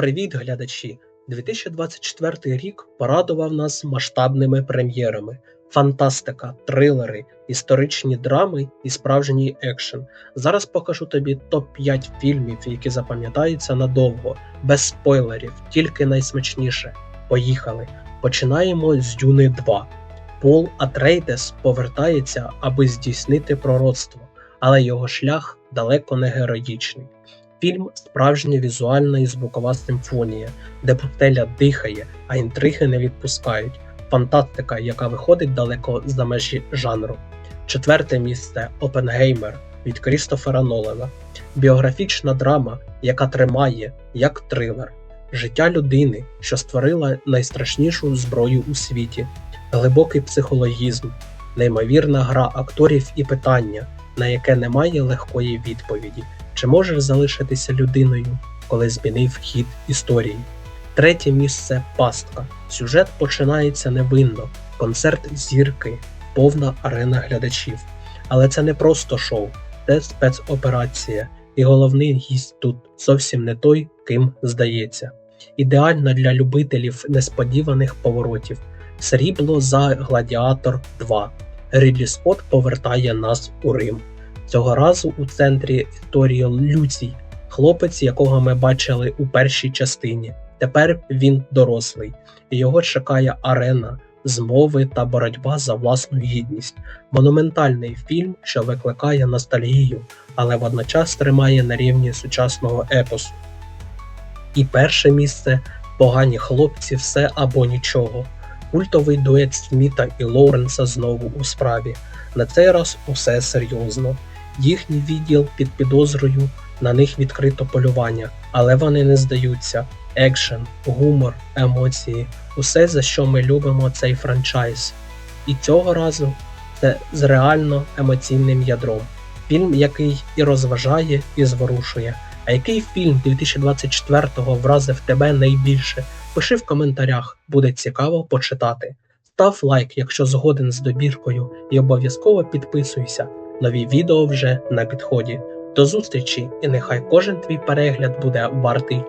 Привіт, глядачі! 2024 рік порадував нас масштабними прем'єрами: фантастика, трилери, історичні драми і справжній екшен. Зараз покажу тобі топ-5 фільмів, які запам'ятаються надовго, без спойлерів, тільки найсмачніше. Поїхали! Починаємо з Дюни 2. Пол Атрейдес повертається, аби здійснити пророцтво, але його шлях далеко не героїчний. Фільм справжня візуальна і звукова симфонія, де пустеля дихає, а інтриги не відпускають. Фантастика, яка виходить далеко за межі жанру. Четверте місце Опенгеймер від Крістофера Нолана. Біографічна драма, яка тримає як трилер, життя людини, що створила найстрашнішу зброю у світі, глибокий психологізм, неймовірна гра акторів і питання, на яке немає легкої відповіді. Чи можеш залишитися людиною, коли змінив хід історії? Третє місце пастка. Сюжет починається невинно, концерт зірки, повна арена глядачів. Але це не просто шоу, це спецоперація, і головний гість тут зовсім не той, ким здається. Ідеальна для любителів несподіваних поворотів. Срібло за Гладіатор 2. Рідлі Скотт повертає нас у Рим. Цього разу у центрі історії Люцій, хлопець, якого ми бачили у першій частині. Тепер він дорослий, і його чекає арена, змови та боротьба за власну гідність. Монументальний фільм, що викликає ностальгію, але водночас тримає на рівні сучасного епосу. І перше місце погані хлопці, все або нічого. Культовий дует Сміта і Лоуренса знову у справі. На цей раз усе серйозно. Їхній відділ під підозрою, на них відкрито полювання, але вони не здаються. Екшен, гумор, емоції усе, за що ми любимо цей франчайз. І цього разу це з реально емоційним ядром. Фільм, який і розважає, і зворушує. А який фільм 2024-го вразив тебе найбільше? Пиши в коментарях, буде цікаво почитати. Став лайк, якщо згоден з добіркою, і обов'язково підписуйся. Нові відео вже на підході. До зустрічі, і нехай кожен твій перегляд буде вартий